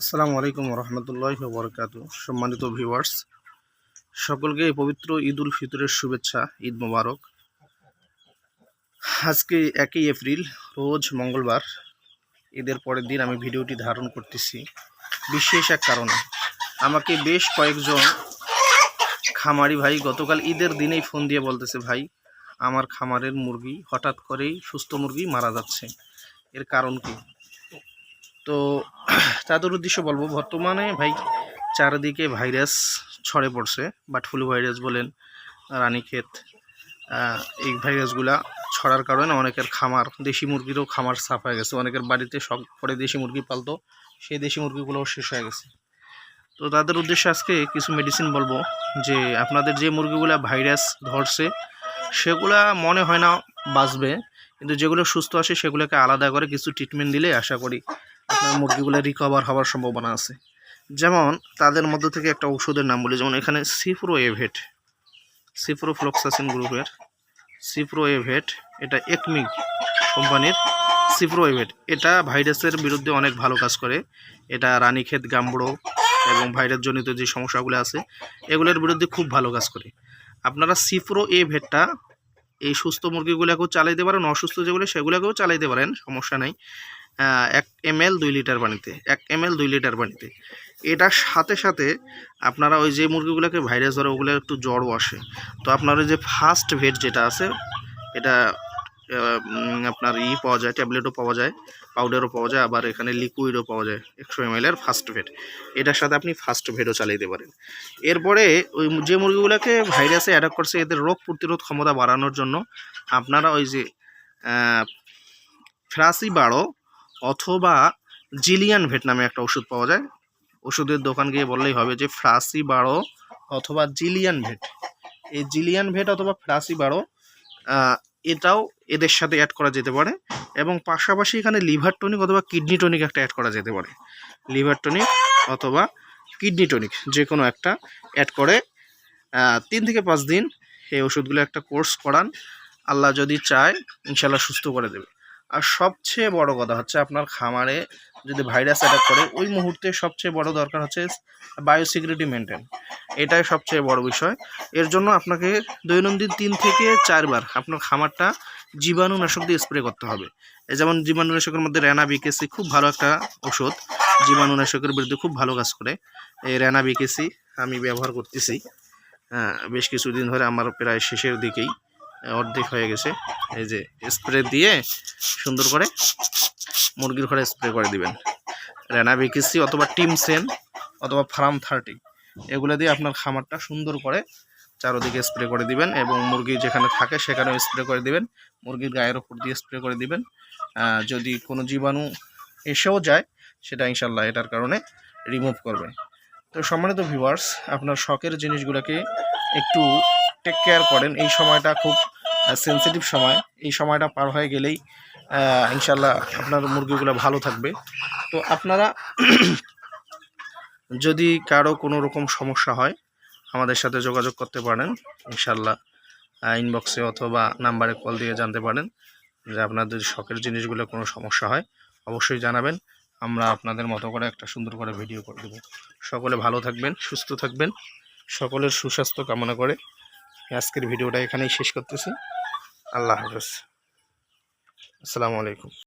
আসসালামু আলাইকুম রহমতুল্লাহ বরকাত সম্মানিত ভিউয়ার্স, সকলকে পবিত্র ঈদ উল ফিতরের শুভেচ্ছা, ঈদ মোবারক। আজকে একই এপ্রিল, রোজ মঙ্গলবার, ঈদের পরের দিন আমি ভিডিওটি ধারণ করতেছি বিশেষ এক কারণে। আমাকে বেশ কয়েকজন খামারি ভাই গতকাল ঈদের দিনেই ফোন দিয়ে বলতেছে, ভাই, আমার খামারের মুরগি হঠাৎ করেই সুস্থ মুরগি মারা যাচ্ছে। এর কারণ কি? তো তাদের উদ্দেশ্য বলব, বর্তমানে ভাই চারিদিকে ভাইরাস ছড়ে পড়ছে বাট ফ্লু ভাইরাস বলেন, রানীক্ষেত এই ভাইরাসগুলা ছড়ার কারণে অনেকের খামার, দেশি মুরগিরও খামার সাফ হয়ে গেছে। অনেকের বাড়িতে শখ করে দেশি মুরগি পালতো, সেই দেশি মুরগিগুলোও শেষ হয়ে গেছে। তো তাদের উদ্দেশ্যে আজকে কিছু মেডিসিন বলব, যে আপনাদের যে মুরগিগুলা ভাইরাস ধরছে, সেগুলা মনে হয় না বাঁচবে, কিন্তু যেগুলো সুস্থ আসে সেগুলোকে আলাদা করে কিছু ট্রিটমেন্ট দিলে আশা করি আপনার মুরগিগুলো রিকভার হওয়ার সম্ভাবনা আছে। যেমন তাদের মধ্যে থেকে একটা ঔষধের নাম বলি, যেমন এখানে সিপ্রো এভেট সিপ্রো ফ্লক্সাসিন গ্রুপের সিপ্রো এভেট এটা একমিক কোম্পানির সিপ্রো এভেট এটা ভাইরাসের বিরুদ্ধে অনেক ভালো কাজ করে। এটা রানীক্ষেত, গাম্বড়ো এবং ভাইরাসজনিত যে সমস্যাগুলো আছে, এগুলোর বিরুদ্ধে খুব ভালো কাজ করে। আপনারা সিপ্রো এভেটটা এই সুস্থ মুরগিগুলোকেও চালাইতে পারেন, অসুস্থ যেগুলো সেগুলোকেও চালাইতে পারেন, সমস্যা নেই। এক এম এল দুই লিটার পানিতে, এক এম এল দুই লিটার পানিতে। এটার সাথে সাথে আপনারা ওই যে মুরগিগুলোকে ভাইরাস ধরে, ওগুলো একটু জ্বরও আসে। তো আপনার ওই যে ফার্স্ট ভেট যেটা আছে, এটা আপনার ই পাওয়া যায় ট্যাবলেটও পাওয়া যায় পাউডারও পাওয়া যায়, আবার এখানে লিকুইডও পাওয়া যায়, একশো এম এর ফার্স্ট ভেট এটার সাথে আপনি ফার্স্ট ভেটও চালিয়ে দিতে পারেন। এরপরে ওই যে মুরগিগুলোকে ভাইরাসে অ্যাটাক করছে, এদের রোগ প্রতিরোধ ক্ষমতা বাড়ানোর জন্য আপনারা ওই যে ফ্রাসি বাড়ো অথবা জিলিয়ান ভেট নামে একটা ওষুধ পাওয়া যায়। ওষুধের দোকান গিয়ে বললেই হবে যে ফ্রাসি বাড়ো অথবা জিলিয়ান ভেট এই জিলিয়ান ভেট অথবা ফ্রাসি আহ, এটাও এদের সাথে অ্যাড করা যেতে পারে এবং পাশাপাশি এখানে লিভার টনিক অথবা কিডনি টনিক একটা অ্যাড করা যেতে পারে। লিভার টনিক অথবা কিডনি টনিক যে কোনো একটা অ্যাড করে তিন থেকে পাঁচ দিন এই ওষুধগুলো একটা কোর্স করান। আল্লাহ যদি চায় ইনশাল্লাহ সুস্থ করে দেবে। আর সবচেয়ে বড় কথা হচ্ছে আপনার খামারে যদি ভাইরাস অ্যাটাক করে, ওই মুহূর্তে সবচেয়ে বড় দরকার হচ্ছে বায়োসিকিউরিটি মেনটেন এটাই সবচেয়ে বড় বিষয়। এর জন্য আপনাকে দৈনন্দিন তিন থেকে চারবার আপনার খামারটা জীবাণুনাশক দিয়ে স্প্রে করতে হবে। যেমন জীবাণুনাশকের মধ্যে র্যানা বিকেসি খুব ভালো একটা ওষুধ। জীবাণুনাশকের বিরুদ্ধে খুব ভালো কাজ করে। এই র্যানা বিকেসি আমি ব্যবহার করতেছি। হ্যাঁ বেশ কিছুদিন ধরে আমার প্রায় শেষের দিকেই। অর্ধেক হয়ে গেছে। এই যে স্প্রে দিয়ে সুন্দর করে মুরগির ঘরে স্প্রে করে দিবেন। রেনা বিকিসি অথবা টিম সেন অথবা ফার্ম থার্টি এগুলো দিয়ে আপনার খামারটা সুন্দর করে চারোদিকে স্প্রে করে দিবেন এবং মুরগি যেখানে থাকে সেখানেও স্প্রে করে দিবেন। মুরগির গায়ের ওপর দিয়ে স্প্রে করে দিবেন। যদি কোনো জীবাণু এসেও যায়, সেটা ইনশাল্লাহ এটার কারণে রিমুভ করবে তো সম্মানিত ভিউয়ার্স আপনার শখের জিনিসগুলোকে একটু টেক কেয়ার করেন। এই সময়টা খুব সেন্সিটিভ সময়। এই সময়টা পার হয়ে গেলেই ইনশাল্লাহ আপনার মুরগিগুলো ভালো থাকবে। তো আপনারা যদি কারও কোনো রকম সমস্যা হয়, আমাদের সাথে যোগাযোগ করতে পারেন। ইনশাল্লাহ ইনবক্সে অথবা নাম্বারে কল দিয়ে জানতে পারেন যে আপনাদের শখের জিনিসগুলো কোনো সমস্যা হয়। অবশ্যই জানাবেন। আমরা আপনাদের মতো করে একটা সুন্দর করে ভিডিও করে দেবো। সকলে ভালো থাকবেন, সুস্থ থাকবেন। সকলের সুস্বাস্থ্য কামনা করে আজকের ভিডিওটা এখানেই শেষ করতেছি। আল্লাহ হাফেজ। আসসালামু আলাইকুম।